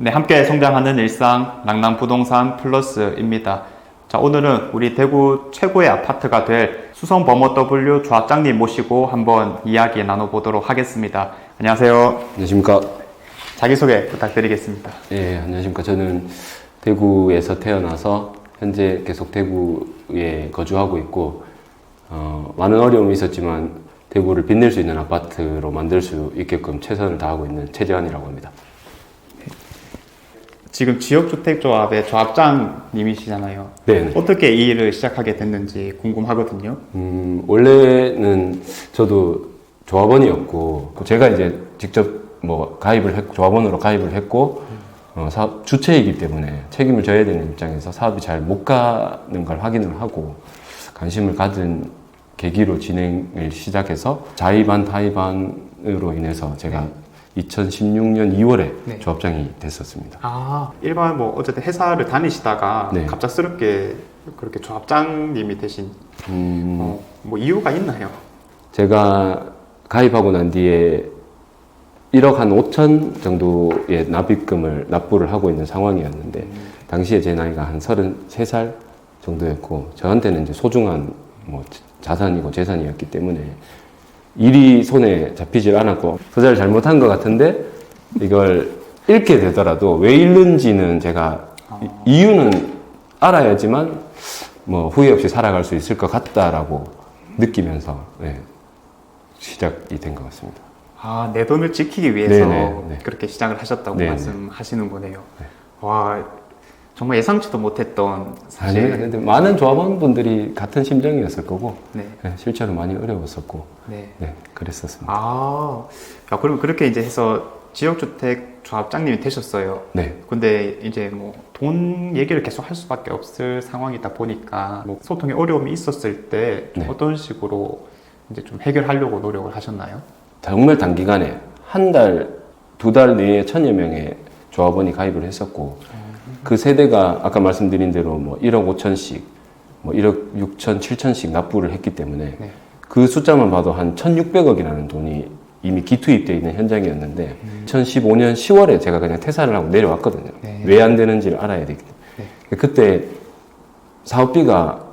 네, 함께 성장하는 일상 랑랑부동산 플러스입니다. 자, 오늘은 우리 대구 최고의 아파트가 될 수성 범어 W 조합장님 모시고 한번 이야기 나눠보도록 하겠습니다. 안녕하세요. 안녕하십니까. 자기소개 부탁드리겠습니다. 예, 안녕하십니까. 저는 대구에서 태어나서 현재 계속 대구에 거주하고 있고, 어, 많은 어려움이 있었지만 대구를 빛낼 수 있는 아파트로 만들 수 있게끔 최선을 다하고 있는 최재환이라고 합니다. 지금 지역주택조합의 조합장님이시잖아요. 네. 어떻게 이 일을 시작하게 됐는지 궁금하거든요. 음, 원래는 저도 조합원이었고, 제가 이제 직접 뭐 가입을 했고, 조합원으로 가입을 했고, 어, 사업 주체이기 때문에 책임을 져야 되는 입장에서 사업이 잘 못 가는 걸 확인을 하고, 관심을 가진 계기로 진행을 시작해서 자의반 타의반으로 인해서 제가 2016년 2월에 네. 조합장이 됐었습니다. 아, 일반 뭐 어쨌든 회사를 다니시다가 네. 갑작스럽게 그렇게 조합장님이 되신 음, 어, 뭐 이유가 있나요? 제가 가입하고 난 뒤에 1억 한 5천 정도의 납입금을 납부를 하고 있는 상황이었는데 당시에 제 나이가 한 33살 정도였고 저한테는 이제 소중한 뭐 자산이고 재산이었기 때문에 일이 손에 잡히질 않았고 투자를 잘못한 것 같은데 이걸 잃게 되더라도 왜 잃는지는 제가 이- 이유는 알아야지만 뭐 후회 없이 살아갈 수 있을 것 같다라고 느끼면서 네, 시작이 된 것 같습니다. 아, 내 돈을 지키기 위해서 네네, 네. 그렇게 시작을 하셨다고 네네. 말씀하시는 거네요. 와, 정말 예상치도 못했던 사실. 아니 근데 많은 조합원분들이 같은 심정이었을 거고 네, 네, 실제로 많이 어려웠었고 네. 네, 그랬었습니다. 아, 야, 그러면 그렇게 이제 해서 지역주택 조합장님이 되셨어요. 네, 근데 이제 뭐 돈 얘기를 계속 할 수밖에 없을 상황이다 보니까 뭐 소통에 어려움이 있었을 때 네. 어떤 식으로 이제 좀 해결하려고 노력을 하셨나요? 정말 단기간에 한 달, 두 달 내에 천여 명의 조합원이 가입을 했었고 그 세대가 아까 말씀드린 대로 뭐 1억 5천씩, 뭐 1억 6천, 7천씩 납부를 했기 때문에 네. 그 숫자만 봐도 한 1,600억이라는 돈이 이미 기투입되어 있는 현장이었는데 2015년 10월에 제가 그냥 퇴사를 하고 내려왔거든요. 네. 왜안 되는지를 알아야 되기 때문에. 그때 사업비가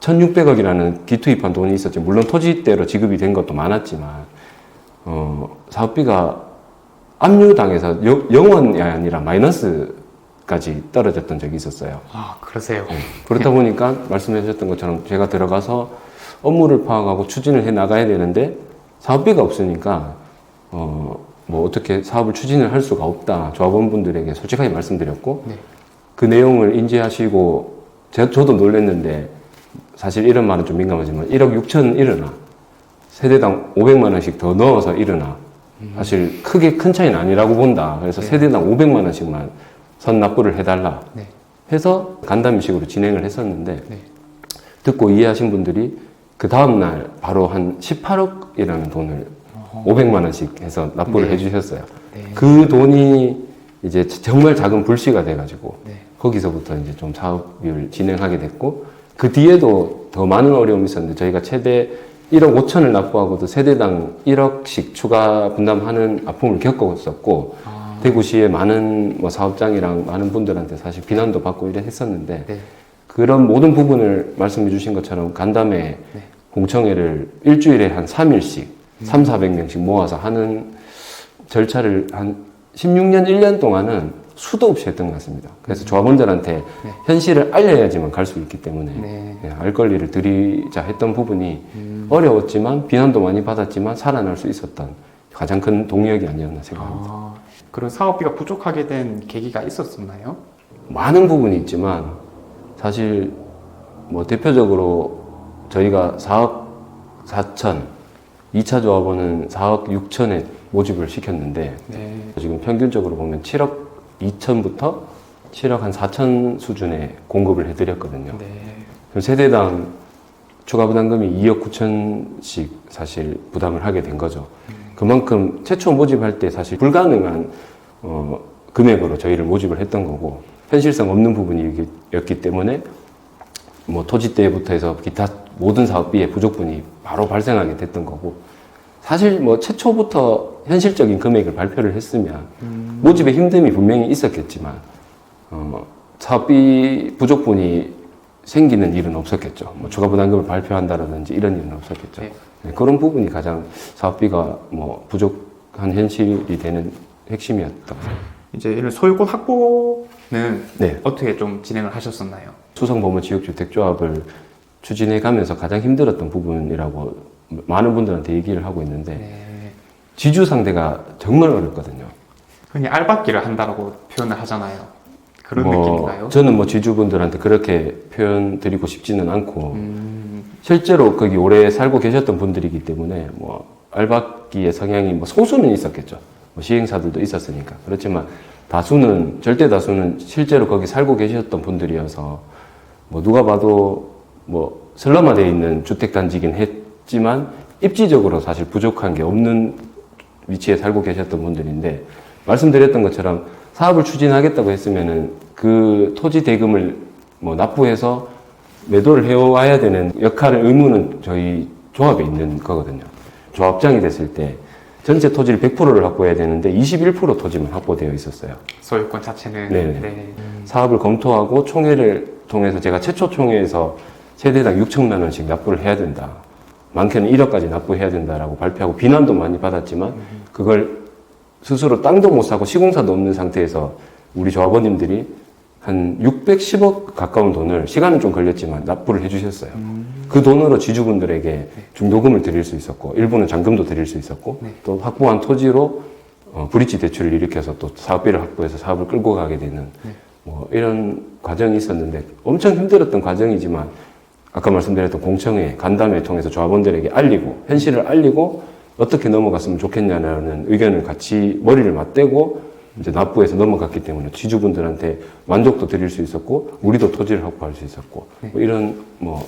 1,600억이라는 기투입한 돈이 있었죠. 물론 토지대로 지급이 된 것도 많았지만 어, 사업비가 압류당해서 여- 영원이 아니라 마이너스 까지 떨어졌던 적이 있었어요. 아, 그러세요. 그렇다 보니까 말씀해 주셨던 것처럼 제가 들어가서 업무를 파악하고 추진을 해 나가야 되는데 사업비가 없으니까 어, 뭐 어떻게 사업을 추진을 할 수가 없다. 조합원분들에게 솔직하게 말씀드렸고 네. 그 내용을 인지하시고 제가 저도 놀랐는데 사실 이런 말은 좀 민감하지만 1억 6천 일어나 세대당 500만 원씩 더 넣어서 일어나 사실 크게 큰 차이는 아니라고 본다. 그래서 네. 세대당 500만 원씩만 선 납부를 해달라. 네. 해서 간담식으로 진행을 했었는데 네. 듣고 이해하신 분들이 그 다음 날 바로 한 18억이라는 돈을 500만 원씩 해서 납부를 네. 해주셨어요. 네. 그 돈이 이제 정말 작은 불씨가 돼가지고 네. 거기서부터 이제 좀 사업을 진행하게 됐고 그 뒤에도 더 많은 어려움이 있었는데 저희가 최대 1억 5천을 납부하고도 세대당 1억씩 추가 분담하는 아픔을 겪었었고 아, 대구시의 많은 뭐 사업장이랑 많은 분들한테 사실 비난도 받고 이래 했었는데 네. 그런 모든 부분을 말씀해 주신 것처럼 간담회 네. 공청회를 일주일에 한 3일씩 3, 400명씩 모아서 하는 절차를 한 16년, 1년 동안은 수도 없이 했던 것 같습니다. 그래서 조합원들한테 네. 현실을 알려야지만 갈 수 있기 때문에 네. 예, 알 권리를 드리자 했던 부분이 음. 어려웠지만 비난도 많이 받았지만 살아날 수 있었던 가장 큰 동력이 아니었나 생각합니다. 아, 그런 사업비가 부족하게 된 계기가 있었었나요? 많은 부분이 있지만 사실 뭐 대표적으로 저희가 4억 4천, 2차 조합원은 4억 6천에 모집을 시켰는데 네. 지금 평균적으로 보면 7억 2천부터 7억 한 4천 수준에 공급을 해드렸거든요. 네. 그럼 세대당 추가 부담금이 2억 9천씩 사실 부담을 하게 된 거죠. 그만큼 최초 모집할 때 사실 불가능한 어, 금액으로 저희를 모집을 했던 거고 현실성 없는 부분이었기 때문에 뭐 토지 때부터 해서 기타 모든 사업비의 부족분이 바로 발생하게 됐던 거고 사실 뭐 최초부터 현실적인 금액을 발표를 했으면 모집에 힘듦이 분명히 있었겠지만 어, 사업비 부족분이 생기는 일은 없었겠죠. 뭐 추가 부담금을 발표한다라든지 이런 일은 없었겠죠. 네. 네, 그런 부분이 가장 사업비가 뭐 부족한 현실이 되는 핵심이었다고 생각합니다. 이제 이런 소유권 확보는 네. 어떻게 좀 진행을 하셨었나요? 수성범어지역주택조합을 추진해 가면서 가장 힘들었던 부분이라고 많은 분들한테 얘기를 하고 있는데 네. 지주 상대가 정말 어렵거든요. 흔히 알박기를 한다라고 표현을 하잖아요. 그런 뭐 느낌인가요? 저는 뭐 지주분들한테 그렇게 표현 드리고 싶지는 않고 음, 실제로 거기 오래 살고 계셨던 분들이기 때문에 뭐 알박기의 성향이 뭐 소수는 있었겠죠. 뭐 시행사들도 있었으니까. 그렇지만 다수는 절대 다수는 실제로 거기 살고 계셨던 분들이어서 뭐 누가 봐도 뭐 슬럼화되어 있는 주택 단지긴 했지만 입지적으로 사실 부족한 게 없는 위치에 살고 계셨던 분들인데 말씀드렸던 것처럼 사업을 추진하겠다고 했으면은 그 토지 대금을 뭐 납부해서 매도를 해와야 되는 역할의 의무는 저희 조합에 있는 거거든요. 조합장이 됐을 때 전체 토지를 100%를 확보해야 되는데 21% 토지만 확보되어 있었어요. 소유권 자체는 네네. 네. 사업을 검토하고 총회를 통해서 제가 최초 총회에서 세대당 6천만 원씩 납부를 해야 된다. 많게는 1억까지 납부해야 된다라고 발표하고 비난도 많이 받았지만 그걸 스스로 땅도 못 사고 시공사도 없는 상태에서 우리 조합원님들이 한 610억 가까운 돈을 시간은 좀 걸렸지만 납부를 해주셨어요. 그 돈으로 지주분들에게 중도금을 드릴 수 있었고 일부는 잔금도 드릴 수 있었고 네. 또 확보한 토지로 어, 브릿지 대출을 일으켜서 또 사업비를 확보해서 사업을 끌고 가게 되는 네. 뭐 이런 과정이 있었는데 엄청 힘들었던 과정이지만 아까 말씀드렸던 공청회, 간담회 통해서 조합원들에게 알리고 현실을 알리고 어떻게 넘어갔으면 좋겠냐는 의견을 같이 머리를 맞대고 이제 납부해서 넘어갔기 때문에 지주분들한테 만족도 드릴 수 있었고 우리도 토지를 확보할 수 있었고 뭐 이런 뭐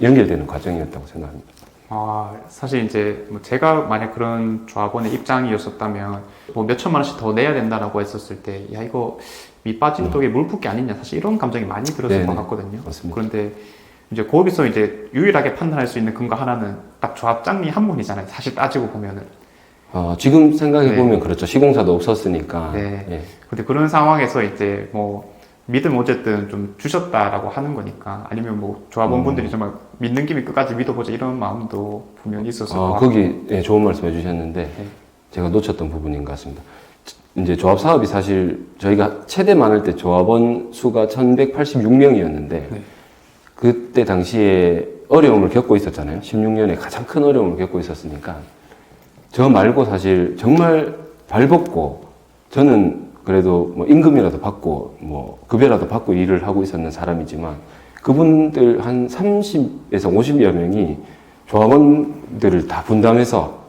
연결되는 과정이었다고 생각합니다. 아, 사실 이제 뭐 제가 만약 그런 조합원의 입장이었었다면 뭐 몇 천만 원씩 더 내야 된다라고 했었을 때, 야, 이거 밑 빠진 독에 물 붓기 아니냐. 사실 이런 감정이 많이 들었을 네네. 것 같거든요. 맞습니다. 그런데 이제 거기서 이제 유일하게 판단할 수 있는 근거 하나는 딱 조합장님 한 분이잖아요. 사실 따지고 보면은. 어, 지금 생각해 보면 그렇죠. 시공사도 없었으니까. 네. 예. 근데 그런 상황에서 이제 뭐 믿음 어쨌든 좀 주셨다라고 하는 거니까 아니면 뭐 조합원분들이 음. 정말 믿는 김에 끝까지 믿어보자 이런 마음도 분명히 어, 같고. 거기 예, 좋은 말씀 해주셨는데 네. 제가 놓쳤던 부분인 것 같습니다. 이제 조합 사업이 사실 저희가 최대 많을 때 조합원 수가 1,186명이었는데 네. 그때 당시에 어려움을 겪고 있었잖아요. 16년에 가장 큰 어려움을 겪고 있었으니까 저 말고 사실 정말 발벗고 저는 그래도 뭐 임금이라도 받고 뭐 급여라도 받고 일을 하고 있었는 사람이지만 그분들 한 30에서 50여 명이 조합원들을 다 분담해서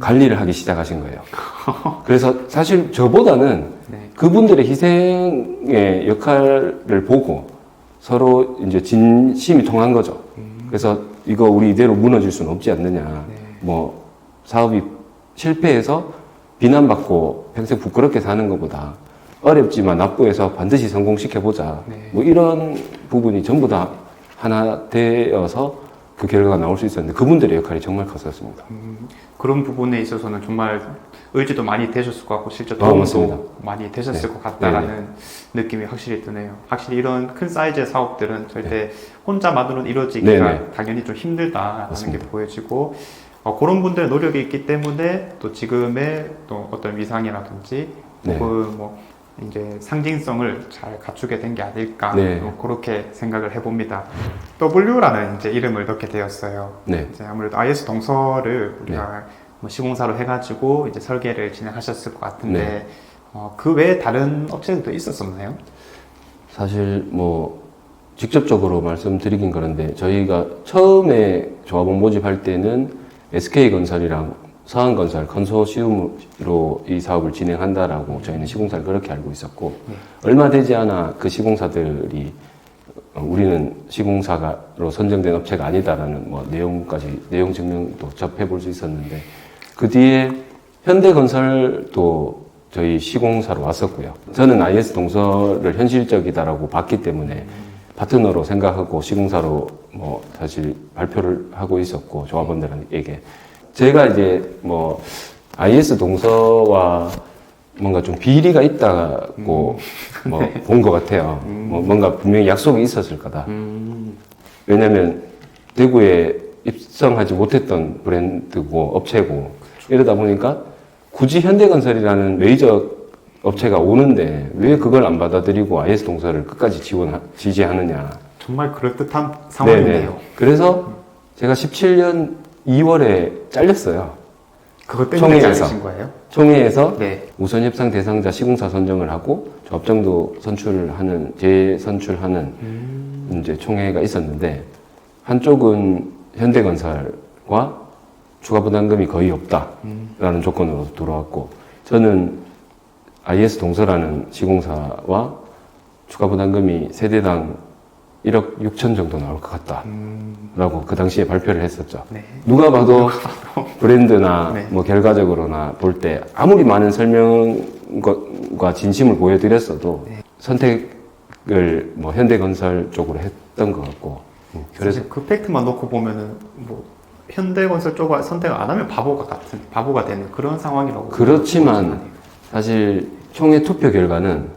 관리를 하기 시작하신 거예요. 그래서 사실 저보다는 네. 그분들의 희생의 역할을 보고 서로 이제 진심이 통한 거죠. 그래서 이거 우리 이대로 무너질 수는 없지 않느냐. 네. 뭐 사업이 실패해서 비난받고 평생 부끄럽게 사는 것보다 어렵지만 납부해서 반드시 성공시켜보자. 네. 뭐 이런 부분이 전부 다 하나 되어서 그 결과가 나올 수 있었는데 그분들의 역할이 정말 컸었습니다. 음, 그런 부분에 있어서는 정말 의지도 많이 되셨을 것 같고 실제 아, 도움도 맞습니다. 많이 되셨을 네. 것 같다라는 느낌이 확실히 드네요. 확실히 이런 큰 사이즈의 사업들은 절대 혼자만으로는 이루어지기가 네, 네. 당연히 좀 힘들다라는 맞습니다. 게 보여지고 어, 그런 분들의 노력이 있기 때문에 또 지금의 또 어떤 위상이라든지 네. 혹은 뭐 이제 상징성을 잘 갖추게 된 게 아닐까 네. 뭐 그렇게 생각을 해봅니다. W라는 이제 이름을 넣게 되었어요. 네. 이제 아무래도 IS 동서를 우리가 뭐 시공사로 해가지고 이제 설계를 진행하셨을 것 같은데 네. 어, 그 외에 다른 업체들도 있었었나요? 사실 뭐 직접적으로 말씀드리긴 그런데 저희가 처음에 조합원 모집할 때는 SK건설이랑 서한건설 컨소시움으로 이 사업을 진행한다라고 저희는 시공사를 그렇게 알고 있었고 네. 얼마 되지 않아 그 시공사들이 어, 우리는 시공사로 선정된 업체가 아니다라는 뭐 내용까지 내용 증명도 접해 볼 수 있었는데 그 뒤에 현대건설도 저희 시공사로 왔었고요. 저는 IS 동서를 현실적이다라고 봤기 때문에 파트너로 생각하고 시공사로 뭐 사실 발표를 하고 있었고 조합원들에게 제가 이제 뭐 IS 동서와 뭔가 좀 비리가 있다고 뭐본 것 같아요. 뭐 뭔가 분명히 약속이 있었을 거다. 왜냐하면 대구에 입성하지 못했던 브랜드고 업체고 이러다 보니까 굳이 현대건설이라는 메이저 업체가 오는데 왜 그걸 안 받아들이고 IS 동서를 끝까지 지원 지지하느냐. 정말 그럴듯한 상황이네요. 그래서 제가 17년 2월에 잘렸어요. 그것 때문에 총회에서. 잘리신 거예요? 총회에서 네. 우선 협상 대상자 시공사 선정을 하고 조합장도 선출하는 재선출하는 이제 총회가 있었는데 한쪽은 현대건설과 추가 부담금이 거의 없다라는 조건으로 들어왔고 저는 IS 동서라는 시공사와 추가 부담금이 세대당 1억 6천 정도 나올 것 같다 라고 그 당시에 발표를 했었죠. 네. 누가 봐도 브랜드나 네. 뭐 결과적으로나 볼 때 아무리 많은 설명과 진심을 보여드렸어도 네. 선택을 뭐 현대건설 쪽으로 했던 것 같고 음, 그래서 그 팩트만 놓고 보면은 뭐 현대건설 쪽을 선택을 안 하면 바보가 같은 바보가 되는 그런 상황이라고 그렇지만. 사실 총회 투표 결과는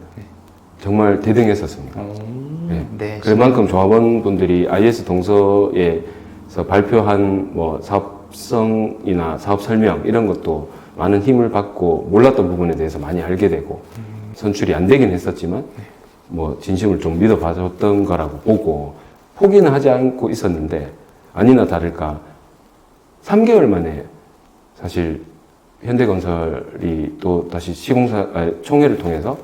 정말 대등했었습니다. 음, 네. 네. 그만큼 조합원 분들이 IS 동서에서 발표한 뭐 사업성이나 사업 설명 이런 것도 많은 힘을 받고 몰랐던 부분에 대해서 많이 알게 되고 선출이 안 되긴 했었지만 뭐 진심을 좀 믿어봐줬던 거라고 보고 포기는 하지 않고 있었는데 아니나 다를까 3개월 만에 사실 현대건설이 또 다시 시공사 아니, 총회를 통해서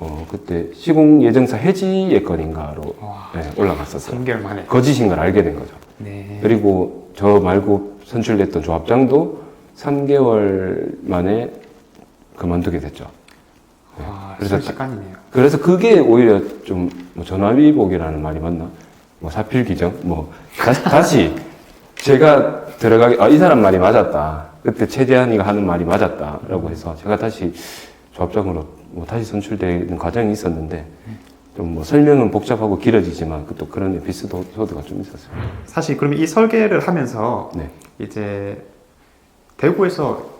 어 그때 시공 예정사 해지의 건인가로 와, 네, 올라갔었어요. 3개월 만에. 거짓인 걸 알게 된 거죠. 네. 그리고 저 말고 선출됐던 조합장도 3개월 만에 그만두게 됐죠. 와, 그래서 순식간이네요. 그래서 그게 오히려 좀뭐 전화위복이라는 말이 맞나? 뭐 사필기정? 뭐 다, 시 제가 들어가기 아, 이 사람 말이 맞았다. 그때 최재한이가 하는 말이 맞았다라고 해서 제가 다시 조합장으로 뭐 다시 선출되는 과정이 있었는데 좀 뭐 설명은 복잡하고 길어지지만 또 그런 에피소드가 좀 있었어요. 사실 그러면 이 설계를 하면서 네. 이제 대구에서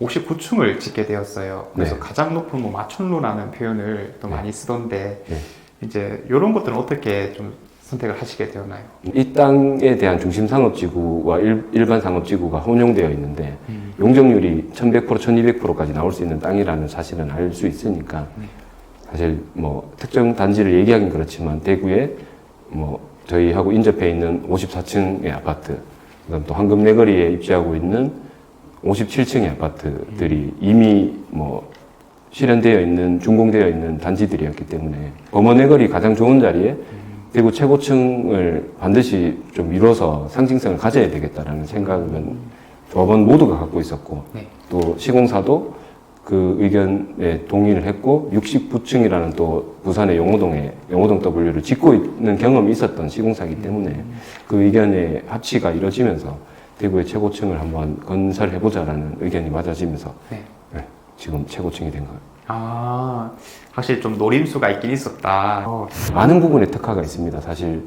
59층을 짓게 되었어요. 그래서 네. 가장 높은 뭐 마천루라는 표현을 또 네. 많이 쓰던데 네. 이제 이런 것들은 어떻게 좀 선택을 하시게 되었나요? 이 땅에 대한 중심 상업지구와 일, 반 상업지구가 혼용되어 있는데 용적률이 1100% 1200%까지 나올 수 있는 땅이라는 사실은 알 수 있으니까 사실 뭐 특정 단지를 얘기하긴 그렇지만 대구에 뭐 저희하고 인접해 있는 54층의 아파트 그다음 또 황금내거리에 입지하고 있는 57층의 아파트들이 이미 뭐 실현되어 있는 준공되어 있는 단지들이었기 때문에 범어내거리 가장 좋은 자리에 대구 최고층을 반드시 좀 이뤄서 상징성을 가져야 되겠다라는 생각은 조합원 모두가 갖고 있었고 네. 또 시공사도 그 의견에 동의를 했고 69층이라는 또 부산의 용호동에 용호동 W를 짓고 있는 경험이 있었던 시공사이기 때문에 그 의견의 합치가 이루어지면서 대구의 최고층을 한번 건설해보자라는 의견이 맞아지면서 네. 네, 지금 최고층이 된 거예요. 아, 확실히 좀 노림수가 있긴 있었다. 어, 많은 부분에 특화가 있습니다. 사실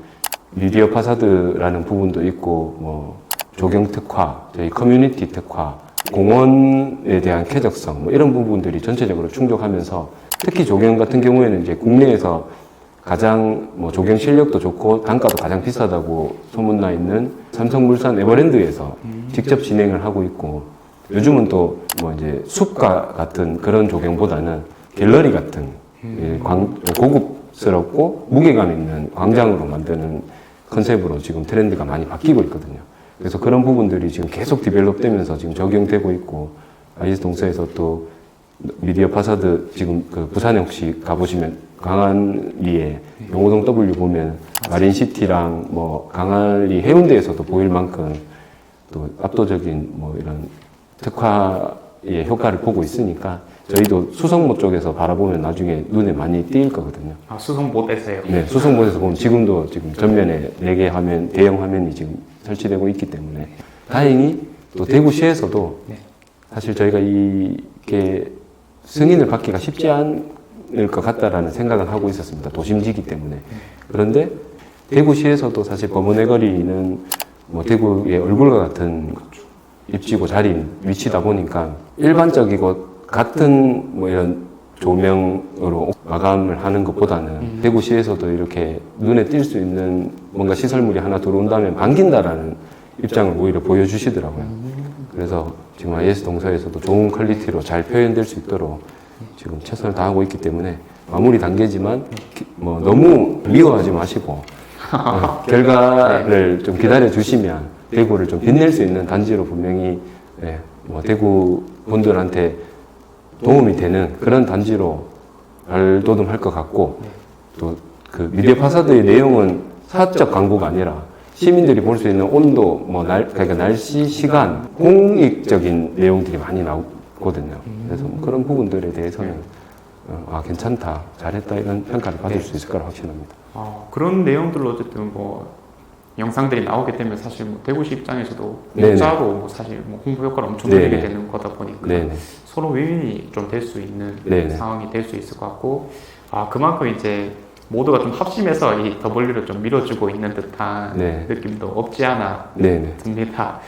미디어 파사드라는 부분도 있고 뭐 조경 특화, 저희 커뮤니티 특화, 공원에 대한 쾌적성 뭐 이런 부분들이 전체적으로 충족하면서 특히 조경 같은 경우에는 이제 국내에서 가장 뭐 조경 실력도 좋고 단가도 가장 비싸다고 소문나 있는 삼성물산 에버랜드에서 직접 진행을 하고 있고 요즘은 또 뭐 이제 숲과 같은 그런 조경보다는 갤러리 같은 예, 광- 고급스럽고 무게감 있는 광장으로 만드는 컨셉으로 지금 트렌드가 많이 바뀌고 있거든요. 그래서 그런 부분들이 지금 계속 디벨롭되면서 지금 적용되고 있고 IS 동서에서 또 미디어 파사드 지금 그 부산에 혹시 가보시면 강안리에 용호동 W 보면 마린시티랑 뭐 강안리 해운대에서도 보일 만큼 또 압도적인 뭐 이런 특화의 효과를 보고 있으니까 저희도 수성모 쪽에서 바라보면 나중에 눈에 많이 띄일 거거든요. 아, 수송 못했어요. 네, 수성모에서 보면 지금도 지금 전면에 4개 화면, 대형 화면이 지금 설치되고 있기 때문에 다행히 또 대구시에서도 네. 사실 저희가 이게 승인을 받기가 쉽지 않을 것 같다라는 생각을 하고 있었습니다. 도심지기 때문에. 그런데 대구시에서도 사실 범원의 거리는 뭐 대구의 얼굴과 같은 입지고 자리인 위치다 보니까 일반적이고 같은 뭐 이런 조명으로 마감을 하는 것보다는 대구시에서도 이렇게 눈에 띌 수 있는 뭔가 시설물이 하나 들어온다면 반긴다라는 입장을 오히려 보여주시더라고요. 그래서 지금 IS 동서에서도 좋은 퀄리티로 잘 표현될 수 있도록 지금 최선을 다하고 있기 때문에 마무리 단계지만 기- 뭐 너무 미워하지 마시고 어, 결과를 좀 기다려 주시면 대구를 좀 빛낼 수 있는 단지로 분명히 예, 뭐 대구 분들한테 도움이 되는 그런 단지로 발돋움할 것 같고 또 그 미디어 파사드의 내용은 사적 광고가 아니라 시민들이 볼 수 있는 온도, 뭐 날, 그러니까 날씨, 시간, 공익적인 내용들이 많이 나오거든요. 그래서 뭐 그런 부분들에 대해서는 어, 아 괜찮다, 잘했다 이런 평가를 받을 수 있을 거라 확신합니다. 어, 그런 내용들로 어쨌든 뭐 영상들이 나오게 되면 사실 뭐 대구시 입장에서도 네네. 문자로 뭐 사실 뭐 홍보 효과를 엄청 네네. 누리게 되는 거다 보니까 네네. 서로 윈윈이 좀 될 수 있는 네네. 상황이 될 수 있을 것 같고 아 그만큼 이제 모두가 좀 합심해서 이 W를 좀 밀어주고 있는 듯한 네. 느낌도 없지 않아 네네. 듭니다.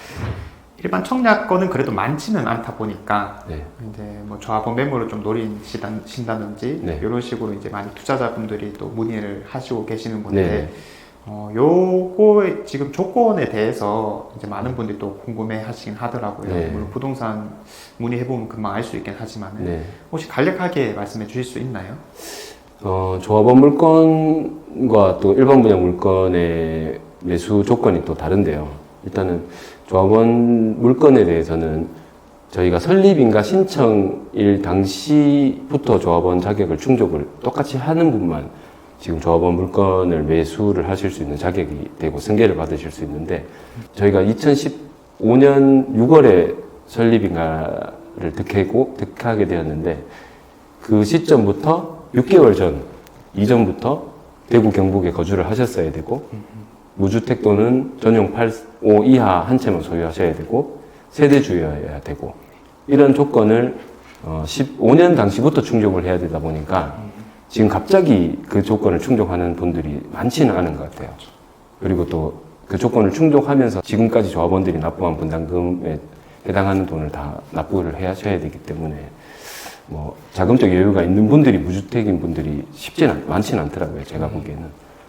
일반 청약건은 그래도 많지는 않다 보니까 네. 이제 뭐 조합원 매물을 좀 노리신다든지 네. 이런 식으로 이제 많이 투자자분들이 또 문의를 하시고 계시는 건데 네. 어, 요거의 지금 조건에 대해서 이제 많은 분들이 또 궁금해 하시긴 하더라고요. 네. 물론 부동산 문의해보면 금방 알 수 있긴 하지만 네. 혹시 간략하게 말씀해 주실 수 있나요? 어, 조합원 물건과 또 일반 분양 물건의 매수 조건이 또 다른데요. 일단은 조합원 물건에 대해서는 저희가 설립인가 신청일 당시부터 조합원 자격을 충족을 똑같이 하는 분만 지금 조합원 물건을 매수를 하실 수 있는 자격이 되고 승계를 받으실 수 있는데 저희가 2015년 6월에 설립인가를 득하고 득하게 되었는데 그 시점부터 6개월 전 이전부터 대구 경북에 거주를 하셨어야 되고 무주택 또는 전용 8, 5 이하 한 채만 소유하셔야 되고 세대주여야 되고 이런 조건을 어, 15년 당시부터 충족을 해야 되다 보니까 지금 갑자기 그 조건을 충족하는 분들이 많지는 않은 것 같아요. 그리고 또 그 조건을 충족하면서 지금까지 조합원들이 납부한 분담금에 해당하는 돈을 다 납부를 해야 하셔야 되기 때문에 뭐 자금적 여유가 있는 분들이 무주택인 분들이 쉽지는 않, 많지는 않더라고요. 제가 보기에는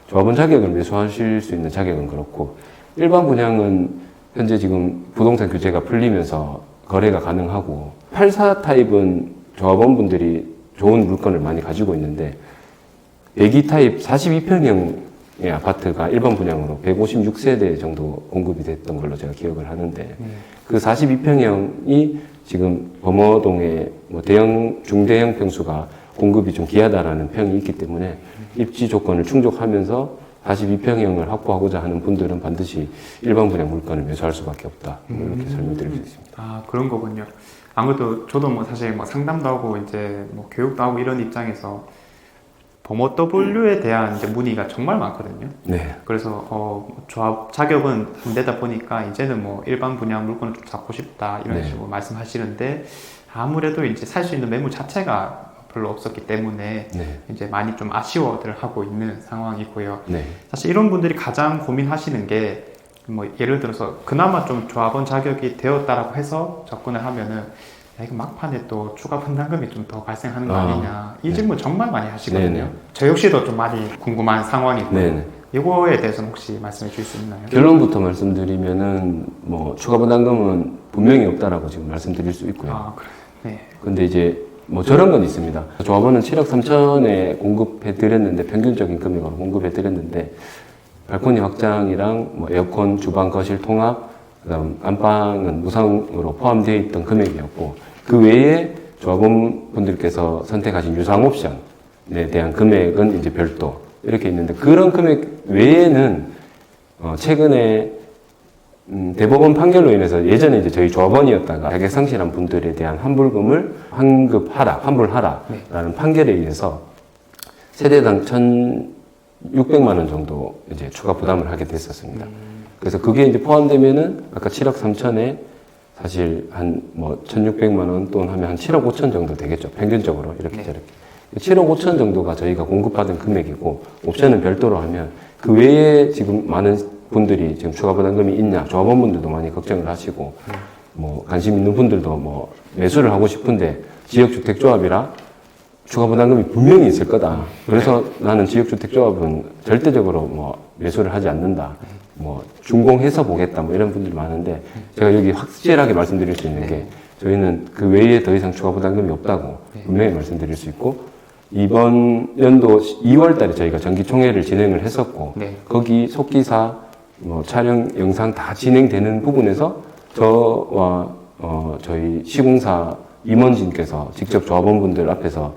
조합원 자격을 매수하실 수 있는 자격은 그렇고 일반 분양은 현재 지금 부동산 규제가 풀리면서 거래가 가능하고 84 타입은 조합원 분들이 좋은 물건을 많이 가지고 있는데 배기 타입 42평형의 아파트가 일반 분양으로 156세대 정도 공급이 됐던 걸로 제가 기억을 하는데 그 42평형이 지금 범어동에 뭐 대형 중대형 평수가 공급이 좀 귀하다라는 평이 있기 때문에 입지 조건을 충족하면서 42평형을 확보하고자 하는 분들은 반드시 일반 분양 물건을 매수할 수밖에 없다 뭐 이렇게 설명드릴 수 있습니다. 아 그런 거군요. 아무래도 저도 뭐 사실 뭐 상담도 하고 이제 뭐 교육도 하고 이런 입장에서 범어 W에 대한 이제 문의가 정말 많거든요. 네, 그래서 어, 조합 자격은 안 되다 보니까 이제는 뭐 일반 분양 물건을 좀 잡고 싶다 이런 네. 식으로 말씀하시는데 아무래도 이제 살 수 있는 매물 자체가 별로 없었기 때문에 네, 이제 많이 좀 아쉬워들 하고 있는 상황이고요. 네, 사실 이런 분들이 가장 고민하시는 게 뭐 예를 들어서 그나마 좀 조합원 자격이 되었다라고 해서 접근을 하면은 야, 이거 막판에 또 추가 분담금이 좀 더 발생하는 거 아, 아니냐 이 네. 질문 정말 많이 하시거든요. 네네. 저 역시도 좀 많이 궁금한 상황이고요. 네, 네. 이거에 대해서는 혹시 말씀해 주실 수 있나요? 결론부터 말씀드리면은 뭐 추가 부담금은 분명히 없다라고 지금 말씀드릴 수 있고요. 아 그래. 네. 근데 이제 뭐 저런 건 있습니다. 조합원은 7억 3천에 공급해 드렸는데 평균적인 금액으로 공급해 드렸는데 발코니 확장이랑 뭐 에어컨, 주방, 거실 통합, 그다음 안방은 무상으로 포함되어 있던 금액이었고 그 외에 조합원 분들께서 선택하신 유상 옵션에 대한 금액은 이제 별도 이렇게 있는데 그런 금액 외에는 어 최근에 음, 대법원 판결로 인해서 예전에 이제 저희 조합원이었다가 자격 상실한 분들에 대한 환불금을 환급하라, 환불하라라는 판결에 의해서 세대당 1,600만 원 정도 이제 추가 부담을 하게 됐었습니다. 그래서 그게 이제 포함되면은 아까 7억 3천에 사실 한 뭐 1,600만 원 또는 하면 한 7억 5천 정도 되겠죠. 평균적으로 이렇게 네. 저렇게. 7억 5천 정도가 저희가 공급받은 금액이고 옵션은 별도로 하면 그 외에 지금 많은 분들이 지금 추가 부담금이 있냐 조합원분들도 많이 걱정을 하시고 뭐 관심 있는 분들도 뭐 매수를 하고 싶은데 지역주택조합이라 추가 부담금이 분명히 있을 거다. 그래서 나는 지역주택조합은 절대적으로 뭐 매수를 하지 않는다. 뭐 준공해서 보겠다. 뭐 이런 분들이 많은데 제가 여기 확실하게 말씀드릴 수 있는 게 저희는 그 외에 더 이상 추가 부담금이 없다고 분명히 말씀드릴 수 있고 이번 연도 2월 달에 저희가 정기 총회를 진행을 했었고 네. 거기 속기사 뭐 촬영 영상 다 진행되는 부분에서 저와 어, 저희 시공사 임원진께서 직접 조합원분들 앞에서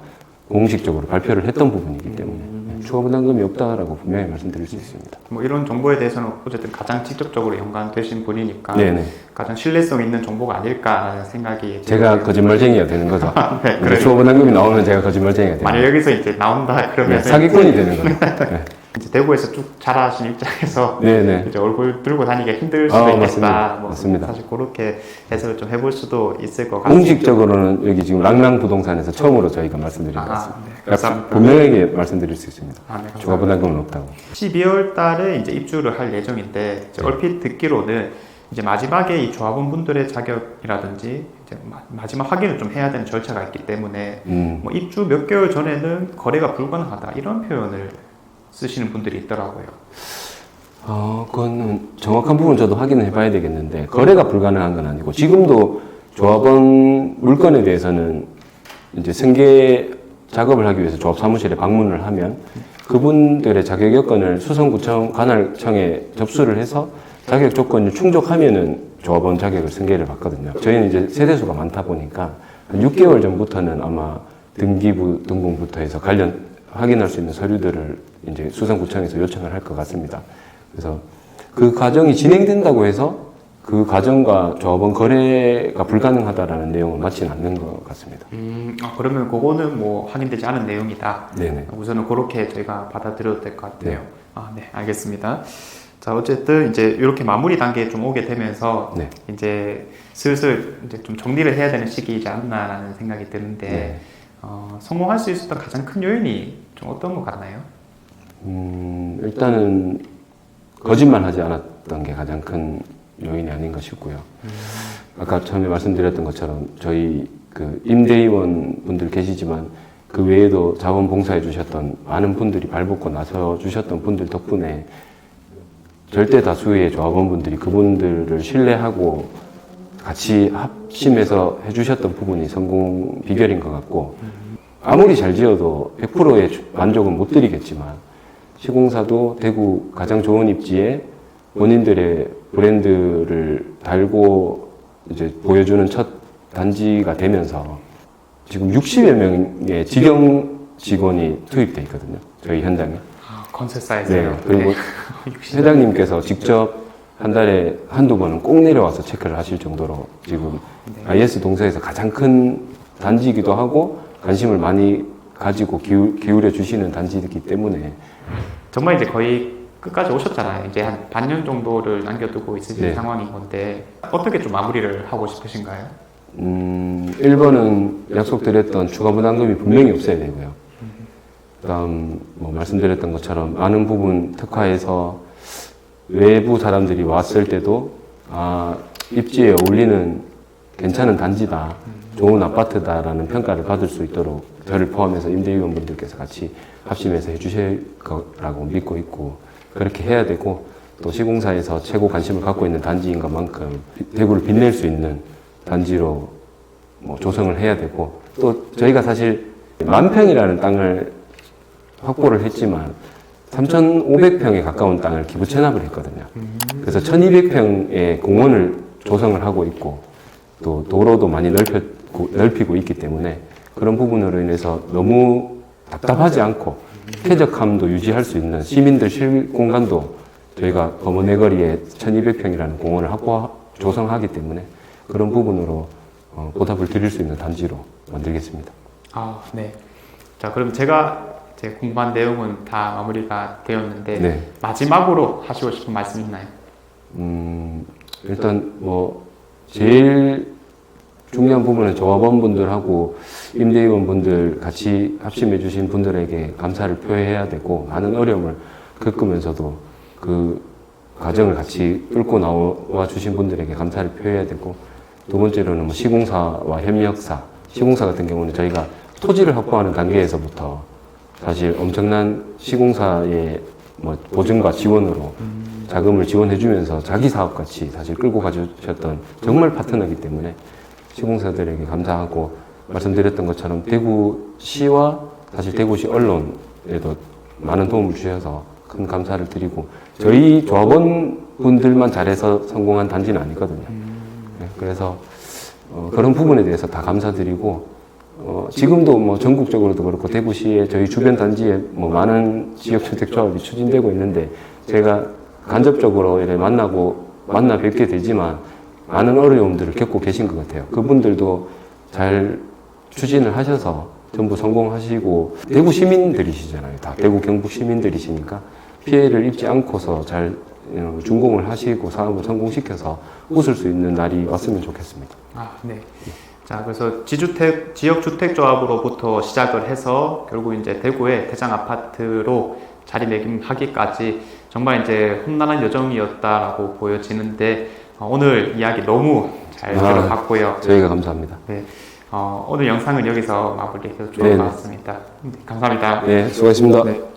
공식적으로 발표를 했던 부분이기 때문에 음. 추가 부담금이 없다라고 분명히 말씀드릴 수 있습니다. 뭐 이런 정보에 대해서는 어쨌든 가장 직접적으로 연관되신 분이니까 네네. 가장 신뢰성 있는 정보가 아닐까라는 생각이 제가. 거짓말쟁이가 되는 거죠. 네, 이제 추가 부담금이 나오면 제가 거짓말쟁이가 되는 만약. 여기서 이제 나온다 그러면 네, 사기꾼이 되는 거죠. 네. 이제 대구에서 쭉 자라신 입장에서 네네. 이제 얼굴 들고 다니기가 힘들 수도 아, 있겠다. 맞습니다. 뭐 맞습니다. 사실 그렇게 해석을 좀 해볼 수도 있을 것 같습니다. 공식적으로는 여기 지금 랑랑 부동산에서 처음으로 저희가 말씀드린 것 아, 같습니다. 네. 그러니까 감사합니다. 분명하게 말씀드릴 수 있습니다. 아, 네. 추가 부담금은 없다고. 12월 달에 이제 입주를 할 예정인데 네. 얼핏 듣기로는 이제 마지막에 이 조합원 분들의 자격이라든지 이제 마, 마지막 확인을 좀 해야 되는 절차가 있기 때문에 음. 뭐 입주 몇 개월 전에는 거래가 불가능하다 이런 표현을 쓰시는 분들이 있더라고요. 어, 그거는 정확한 부분 저도 확인을 해봐야 되겠는데 거래가 불가능한 건 아니고 지금도 조합원 물건에 대해서는 이제 승계 작업을 하기 위해서 조합 사무실에 방문을 하면 그분들의 자격 여건을 수성구청 관할청에 접수를 해서 자격 조건을 충족하면은 조합원 자격을 승계를 받거든요. 저희는 이제 세대수가 많다 보니까 한 6개월 전부터는 아마 등기부 등본부터 해서 관련 확인할 수 있는 서류들을 이제 수성구청에서 요청을 할 것 같습니다. 그래서 그 과정이 진행된다고 해서 그 과정과 조합원 거래가 불가능하다라는 내용은 맞지는 않는 것 같습니다. 음, 아, 그러면 그거는 뭐 확인되지 않은 내용이다. 네네. 우선은 그렇게 저희가 받아들여도 될 것 같아요. 네. 아, 네, 알겠습니다. 자, 어쨌든 이제 이렇게 마무리 단계에 좀 오게 되면서 네. 이제 슬슬 이제 좀 정리를 해야 되는 시기이지 않나라는 생각이 드는데 네. 어, 성공할 수 있었던 가장 큰 요인이 좀 어떤 것 같나요? 음, 일단은 거짓말 하지 않았던 게 가장 큰 요인이 아닌가 싶고요. 아까 처음에 말씀드렸던 것처럼 저희 그 임대의원 분들 계시지만 그 외에도 자원봉사해 주셨던 많은 분들이 발벗고 나서 주셨던 분들 덕분에 절대 다수의 조합원분들이 그분들을 신뢰하고 같이 합심해서 해주셨던 부분이 성공 비결인 것 같고 아무리 잘 지어도 100%의 만족은 못 드리겠지만 시공사도 대구 가장 좋은 입지에 본인들의 브랜드를 달고 이제 보여주는 첫 단지가 되면서 지금 60여 명의 직영 직원이 투입돼 있거든요. 저희 현장에. 아, 건설사에서요. 네. 그리고 회장님께서 직접 한 달에 한두 번은 꼭 내려와서 체크를 하실 정도로 지금 IS 동서에서 가장 큰 단지이기도 하고 관심을 많이 가지고 기울, 기울 여 주시는 단지이기 때문에 정말 이제 거의 끝까지 오셨잖아요. 이제 한 반년 정도를 남겨두고 있으신 네. 상황인 건데 어떻게 좀 마무리를 하고 싶으신가요? 음, 1번은 약속드렸던 추가 부담금이 분명히 없어야 되고요. 그다음 뭐 말씀드렸던 것처럼 많은 부분 특화해서 외부 사람들이 왔을 때도 아 입지에 어울리는 괜찮은 단지다, 좋은 아파트다라는 평가를 받을 수 있도록 저를 포함해서 임대위원분들께서 같이 합심해서 해주실 거라고 믿고 있고 그렇게 해야 되고 또 시공사에서 최고 관심을 갖고 있는 단지인 것만큼 대구를 빛낼 수 있는 단지로 뭐 조성을 해야 되고 또 저희가 사실 만 평이라는 땅을 확보를 했지만 3,500평에 가까운 땅을 기부 체납을 했거든요. 그래서 1,200평의 공원을 조성을 하고 있고 또 도로도 많이 넓혔고, 넓히고 있기 때문에 그런 부분으로 인해서 너무 답답하지 않고 쾌적함도 유지할 수 있는 시민들 실 공간도 저희가 범원의 거리에 1200평이라는 공원을 확보 조성하기 때문에 그런 부분으로 어, 보답을 드릴 수 있는 단지로 만들겠습니다. 아, 네. 자, 그럼 제가 제 궁금한 내용은 다 마무리가 되었는데 네. 마지막으로 하시고 싶은 말씀 있나요? 음, 일단 뭐 제일 중요한 부분은 조합원분들하고 임대위원분들 같이 합심해 주신 분들에게 감사를 표해야 되고 많은 어려움을 겪으면서도 그 과정을 같이 끌고 나와 주신 분들에게 감사를 표해야 되고 두 번째로는 뭐 시공사와 협력사, 시공사 같은 경우는 저희가 토지를 확보하는 단계에서부터 사실 엄청난 시공사의 뭐 보증과 지원으로 자금을 지원해 주면서 자기 사업 같이 사실 끌고 가주셨던 정말 파트너이기 때문에 시공사들에게 감사하고 말씀드렸던 것처럼 대구시와 사실 대구시 언론에도 많은 도움을 주셔서 큰 감사를 드리고 저희 조합원 분들만 잘해서 성공한 단지는 아니거든요. 네, 그래서 어, 그런 부분에 대해서 다 감사드리고 어, 지금도 뭐 전국적으로도 그렇고 대구시에 저희 주변 단지에 뭐 많은 지역주택조합이 추진되고 있는데 제가 간접적으로 이렇게 만나고 만나 뵙게 되지만 많은 어려움들을 겪고 계신 것 같아요. 그분들도 잘 추진을 하셔서 전부 성공하시고 대구 시민들이시잖아요. 다 대구 경북 시민들이시니까 피해를 입지 않고서 잘 어, 준공을 하시고 사업을 성공시켜서 웃을 수 있는 날이 왔으면 좋겠습니다. 아, 네. 자, 그래서 지주택, 지역주택조합으로부터 시작을 해서 결국 이제 대구의 대장 아파트로 자리매김하기까지 정말 이제 험난한 여정이었다라고 보여지는데 어, 오늘 이야기 너무 잘 아. 들어봤고요. 저희가 감사합니다. 네. 어, 오늘 영상은 여기서 마무리해서 좋을 네네. 것 같습니다. 네, 감사합니다. 네, 수고하셨습니다. 네.